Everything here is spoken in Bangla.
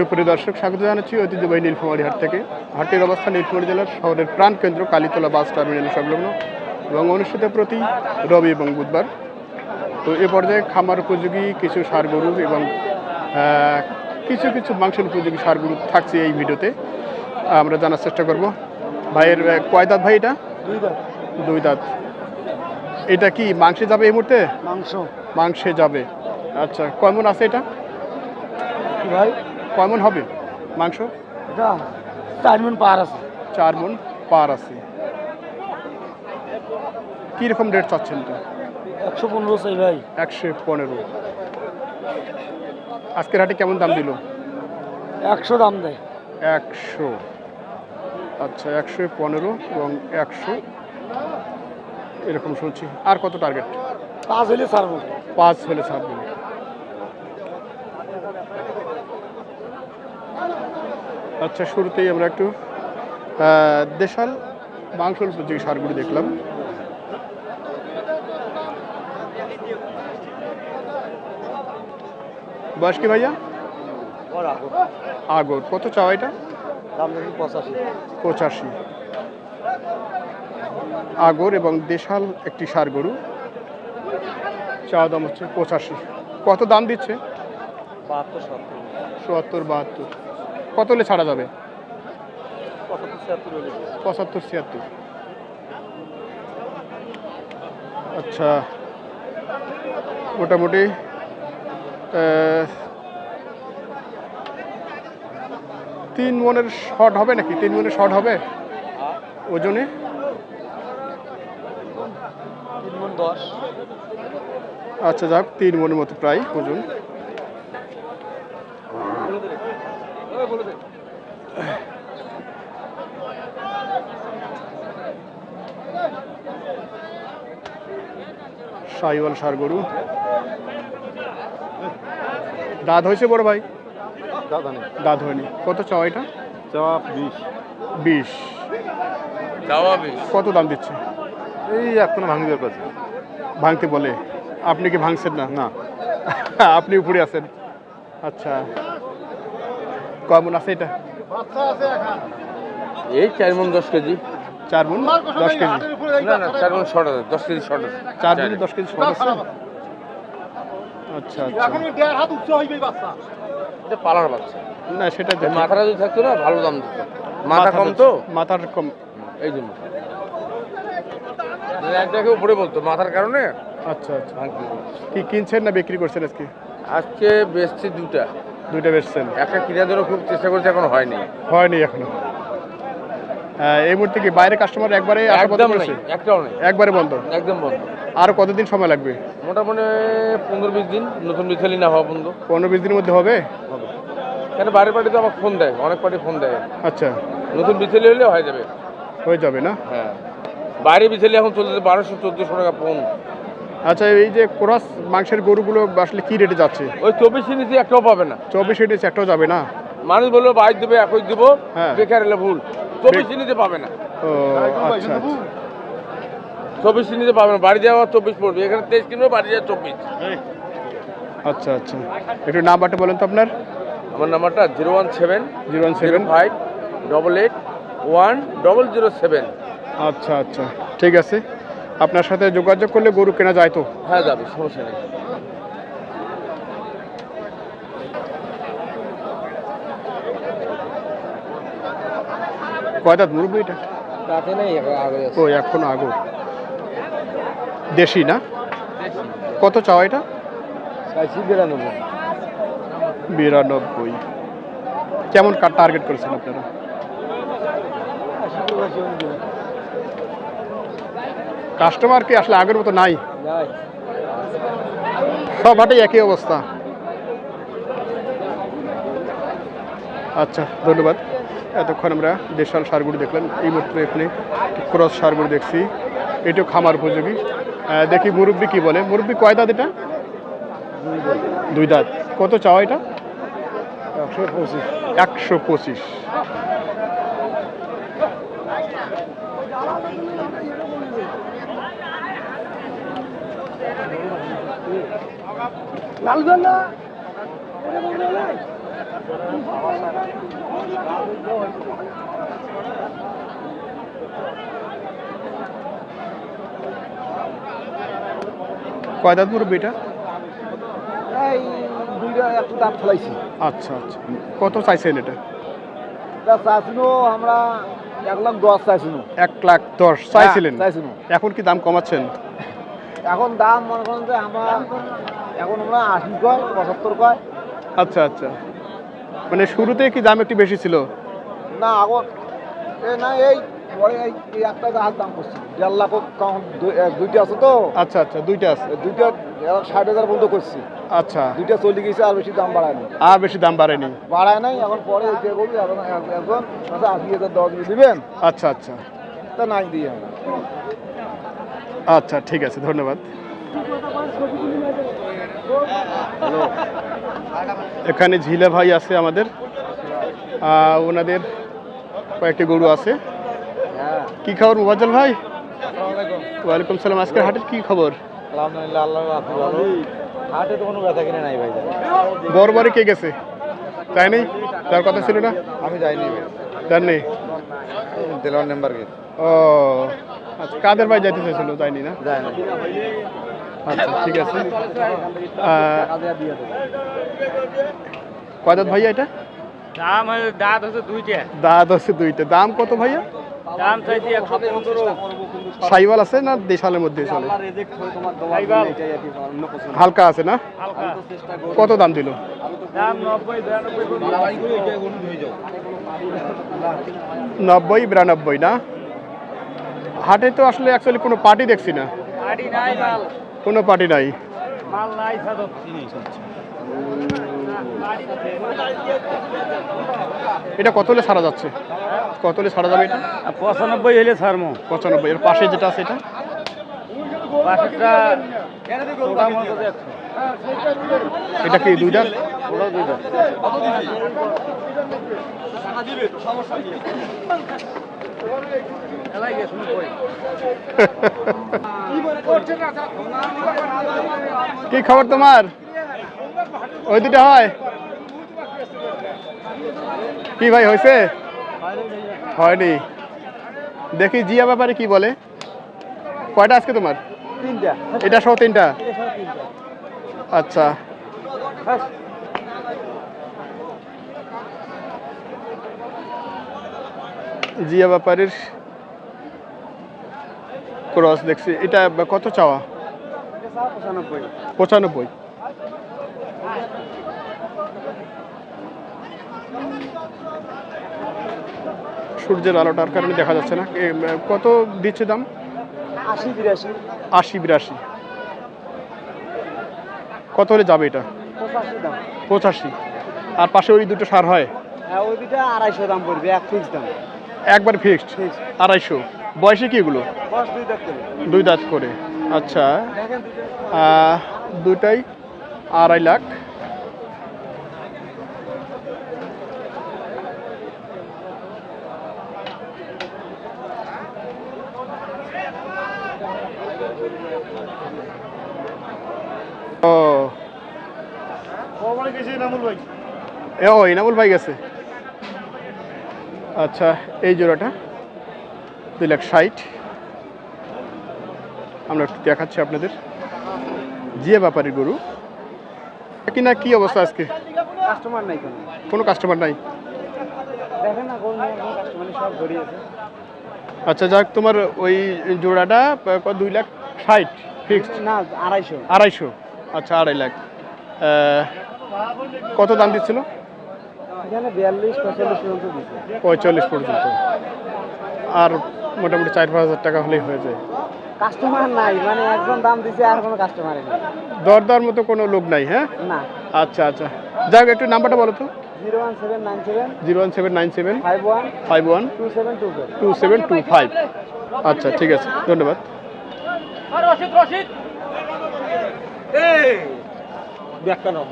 সুপ্রিয় দর্শক স্বাগত জানাচ্ছি ঐতিহ্যবাহী নীলফামারী হাট থেকে। হাটের অবস্থান নীলফামারী জেলার শহরের প্রাণকেন্দ্র কালীতলা বাস টার্মিনাল সংলগ্ন এবং অনুষ্ঠিত প্রতি রবি এবং বুধবার। তো এ পর্যায়ে খামার উপযোগী কিছু সার গরু এবং কিছু কিছু মাংসের উপযোগী সার গরু থাকছে এই ভিডিওতে। আমরা জানার চেষ্টা করব। ভাইয়ের কয় দাঁত ভাই এটা? দুই দাঁত। এটা কি মাংসে যাবে এই মুহূর্তে? মাংস। মাংসে যাবে। আচ্ছা কেমন আছে এটা? ভাই কয়মন হবে? মাংস? এটা চার মিনিট পার আছে। চার মন পার আছে। কীরকম রেট চাচ্ছেন এটা? একশো পনেরো চাই ভাই। একশো পনেরো। আজকের হাটে কেমন দাম দিল? একশো দাম দেয়। একশো। আচ্ছা একশো পনেরো এবং একশো। এরকম শুনছি। আর কত টার্গেট পাঁচ হলে ছাড়বো। পাঁচ হলে ছাড়বেন আচ্ছা শুরুতেই আমরা একটু দেশাল মাংসল উপযোগী সারগুলি দেখলাম। বয়স কি ভাইয়া? আগর কত চাওয়া এটা? পঁচাশি। পঁচাশি। আগর এবং দেশাল একটি সার গরু। চাওয়া দাম হচ্ছে পঁচাশি। কত দাম দিচ্ছে? বাহাত্তর সত্তর। চুয়াত্তর বাহাত্তর। কত হলে ছাড়া যাবে? পঁচাত্তর ছিয়াত্তর আচ্ছা। মোটামুটি তিন মনের শর্ট হবে নাকি? তিন মনের শর্ট হবে? ওজনে? আচ্ছা যাক তিন মনের মতো প্রায় ওজন। সাইওয়াল সার গরু। দাঁত হয়েছে বড় ভাই? দাঁত হয়নি। কত চাওয়া এটা? চাওয়া বিশ। বিশ। চাওয়া বিশ। কত দাম দিচ্ছে? এই এখন ভাঙবে কাছে। ভাঙতে বলে। আপনি কি ভাঙছেন না? না। আপনি উপরে আছেন। আচ্ছা। কেমন আছে এটা? এই চার মন দশ কেজি। চার মন দশ কেজি। না না চার মন শর্ট আছে দশ কেজি শর্ট আছে। চার মন দশ কেজি সব আছে? আচ্ছা আচ্ছা। এটা পালার বাচ্চা। না সেটা মাথাটা যদি থাকতো না ভালো দাম দিত। মাথা কম তো? মাথার কম। এই জন্য মানে একটাকে উপরে বলতো মাথার কারণে? আচ্ছা আচ্ছা। কি কিনছেন না বিক্রি করছেন আজকে? আজকে বেচছি দুটা। দুইটা বেচছেন একটা জন্য খুব চেষ্টা করছে এখন হয়নি। হয়নি এখনও। এই মুহূর্তে কি বাইরে কাস্টমার একবারে একদম একটাও নেই। একবারে বন্ধ? একদম বন্ধ। আরও কতদিন সময় লাগবে? মোটামুটি পনেরো বিশ দিন নতুন বিছালি না হওয়া বন্ধ। পনেরো বিশ দিনের মধ্যে হবে? কেন বাইরের পার্টি তো আবার ফোন দেয় অনেক পার্টি ফোন দেয়। আচ্ছা। নতুন বিছালি হলে হয়ে যাবে। হয়ে যাবে না? হ্যাঁ। বাইরে বিছালি এখন চলতেছে বারোশো চোদ্দোশো টাকা ফোন আচ্ছা এই যে ক্রস মাংসের গরুগুলো আসলে কি রেটে যাচ্ছে? ওই চব্বিশ নিচে একটাও পাবে না। চব্বিশ রেটে একটাও যাবে না? মানুষ বলল বাইশ দেবে একই দেবো হ্যাঁ। বেকার এলে ভুল। চব্বিশ নিতে পাবে না। ও আচ্ছা আচ্ছা। চব্বিশ নিতে পাবে না। বাড়ি যাওয়া চব্বিশ পড়বে। এখানে তেইশ কিনবে বাড়ি যাওয়া চব্বিশ। আচ্ছা আচ্ছা। একটু নাম্বারটা বলেন তো আপনার। আমার নাম্বারটা zero one seven zero one seven. Five double eight one double zero seven. আচ্ছা আচ্ছা। ঠিক আছে। আপনার সাথে যোগাযোগ করলে গরু কেনা যায় তো? হ্যাঁ যাবে সমস্যা নেই। কয় দাঁত মুরব্বী এটা? তাতে নেই আগে ও এখনও আগো। দেশি না? কত চাওয়া এটা? চাইছি বিরানব্বই। বিরানব্বই। কেমন কার টার্গেট করেছেন আপনারা? কাস্টমার কি আসলে আগের মতো নাই? সব হাটে একই অবস্থা। আচ্ছা ধন্যবাদ। এতক্ষণ আমরা দেশাল সারগুড়ি দেখলাম। এই মুহূর্তে এখানে ক্রস সারগুড়ি দেখছি। এটাও খামার উপযোগী। দেখি মুরব্বি কি বলে। মুরব্বি কয় দাঁত এটা? দুই দাঁত। কত চাওয়া এটা? একশো পঁচিশ। একশো পঁচিশ। কয় দাঁত মুরব্বী এই দুইটা একটু দাম ফেলাইছি। আচ্ছা আচ্ছা। কত চাইছেন এটা? আমরা এক লাখ দশ চাইছিলেন? চাইছিল। এখন কি দাম কমাচ্ছেন? এখন দাম মনে করেন যে আমরা এখন আমরা আশি কয় পঁচাত্তর কয়। আচ্ছা আচ্ছা। মানে শুরুতে কি দাম একটু বেশি ছিল? না এখন এ না এই পরে এই একটা গাছ দাম করছি। দেড় লাখ কম দুইটা আছে তো। আচ্ছা আচ্ছা দুইটা আছে। দুইটা ষাট হাজার পর্যন্ত করছি। আচ্ছা। দুইটা চলে গেছে আর বেশি দাম বাড়ায় না আর বেশি দাম বাড়েনি। বাড়ায় নাই এখন পরে যে করবি এখন এক- একজন আশি হাজার দশ দিয়ে দিবেন। আচ্ছা আচ্ছা। তা নাই দিই আমরা আচ্ছা ঠিক আছে ধন্যবাদ। এখানে ঝিলা ভাই আছে আমাদের। ওনাদের কয়েকটি গরু আছে। হ্যাঁ। কি খবর মুবাজ্জল ভাই? ওয়ালাইকুম সালাম। আজকের হাটের কি খবর? আলহামদুলিল্লাহ আল্লাহ ভালো। হাটে তো কোনো ব্যথা কিনে নাই ভাই। বড় বড় কে গেছে? তাই নেই? তার কথা ছিল না? আমি যাইনি তার নেই? দেলোয়ার নাম্বার কে? ও আচ্ছা কাদের ভাই যাইতে চাইছিল? তাইনি না? যায় না আচ্ছা ঠিক আছে। আহ, কয় দাঁত ভাইয়া এটা? দাম দাঁত হচ্ছে দুইটা। দাঁত আছে দুইটা। দাম কত ভাইয়া? দাম চাইছি একশো পনেরো। সাইওয়াল আছে না দেশালের মধ্যে চলে? হালকা আছে না? কত দাম দিল? নব্বই বিরানব্বই না? হাটে তো আসলে অ্যাকচুয়ালি কোনো পার্টি দেখছি না। গাড়ি নাই মাল। কোনো পার্টি নাই। মাল নাই সাদত এটা কত হলে ছাড়া যাচ্ছে? কত হলে ছাড়া যাবে এটা? পঁচানব্বই হলে ছাড়মো পঁচানব্বই। এর পাশে যেটা আছে এটা? এটা কি দুই দাঁত ওটাও দুইটা কি খবর তোমার? ওই দুটা হয়? কি ভাই হয়েছে? হয়নি। দেখি জিয়া ব্যাপারে কি বলে। কয়টা আজকে তোমার? তিনটা। এটা সহ তিনটা? আচ্ছা। জিয়া ব্যাপারের ক্রস দেখছি। এটা কত চাওয়া? পঁচানব্বই। সূর্যের আলোটার কারণে দেখা যাচ্ছে না। কত দিচ্ছে দাম? আশি বিরাশি। আশি বিরাশি। কত হলে যাবে এটা? পঁচাশি। আর পাশে ওই দুটো সার হয়? হ্যাঁ ওই দুটা আড়াইশো দাম পড়বে এক ফিক্স দাম। একবার ফিক্সড আড়াইশো। বয়সে কি এগুলো? দুই দাঁত করে। আচ্ছা। দুটাই আড়াই লাখ। ও। ও ইনামুল ভাই গেছে। আচ্ছা এই জোড়াটা দুই লাখ ষাট। আমরা একটু দেখাচ্ছি আপনাদের। জিয়া ব্যাপারী গরু। কি না কি অবস্থা আজকে? কাস্টমার নাই কোনো। কোনো কাস্টমার নাই? দেখেন না সব আচ্ছা যাক তোমার ওই জোড়াটা দুই লাখ ষাট ফিক্সড না আড়াইশো। আড়াইশো। আচ্ছা আড়াই লাখ। কত দাম দিচ্ছিল? এখানে বিয়াল্লিশ পঁয়তাল্লিশ পর্যন্ত দিচ্ছে। পঁয়তাল্লিশ পর্যন্ত। আর মোটামুটি চার পাঁচ হাজার টাকা হলেই হয়ে যায়। কাস্টমার নাই মানে একজন দাম দিছে আর কোনো কাস্টমার নেই। দর দর মতো কোনো লোক নাই হ্যাঁ? না। আচ্ছা আচ্ছা। যাক একটু নাম্বারটা বলো তো। Zero one seven nine seven zero one seven nine seven five one five one two seven two two seven two five. আচ্ছা ঠিক আছে ধন্যবাদ। রশিদ রশিদ। এই নাম